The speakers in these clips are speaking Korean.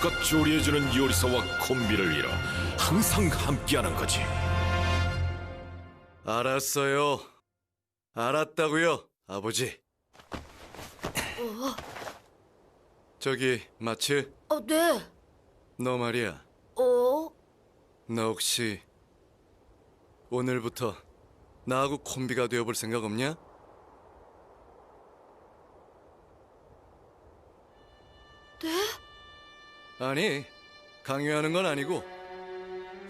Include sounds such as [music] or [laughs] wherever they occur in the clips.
껏 조리해주는 요리사와 콤비를 잃어 항상 함께하는 거지. 알았어요. 알았다고요, 아버지. 저기 마츠, 어, 네. 너 말이야. 어? 너 혹시 오늘부터 나하고 콤비가 되어볼 생각 없냐? 아니, 강요하는 건 아니고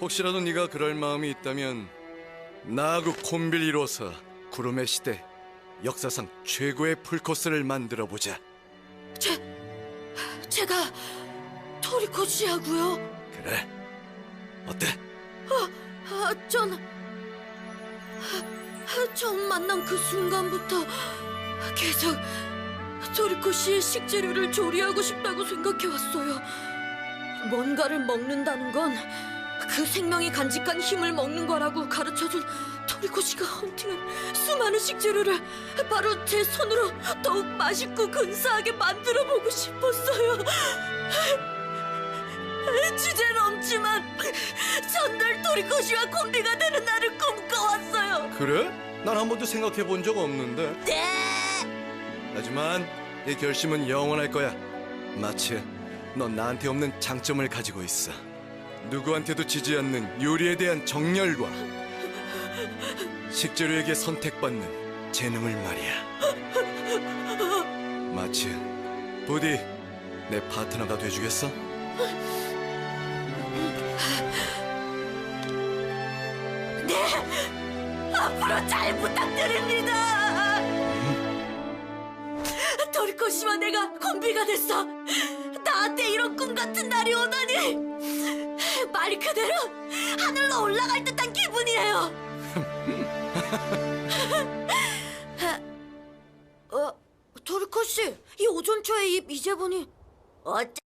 혹시라도 네가 그럴 마음이 있다면 나하고 콤비를 이뤄서 구름의 시대 역사상 최고의 풀코스를 만들어 보자. 제, 제가 토리코 씨하고요. 그래? 어때? 아, 전, 아, 처음 만난 그 순간부터 계속 토리코 씨의 식재료를 조리하고 싶다고 생각해 왔어요. 뭔가를 먹는다는 건 그 생명이 간직한 힘을 먹는 거라고 가르쳐준 토리코 씨가 헌팅한 수많은 식재료를 바로 제 손으로 더욱 맛있고 근사하게 만들어 보고 싶었어요. 주제는 없지만 전늘 토리코 씨와 콤비가 되는 날을 꿈꿔왔어요. 그래? 난 한 번도 생각해 본 적 없는데. 네. 하지만 이 결심은 영원할 거야. 마치 넌 나한테 없는 장점을 가지고 있어. 누구한테도 지지 않는 요리에 대한 정열과 식재료에게 선택받는 재능을 말이야. 마치 부디 내 파트너가 돼주겠어? 네. 앞으로 잘 부탁드립니다. 토리코 씨와 내가 콤비가 됐어. 같은 날이 오다니. 말 그대로 하늘로 올라갈 듯한 기분이에요. [laughs] 어, 토리코 씨, 이 오존초의 입 이제 보니 어째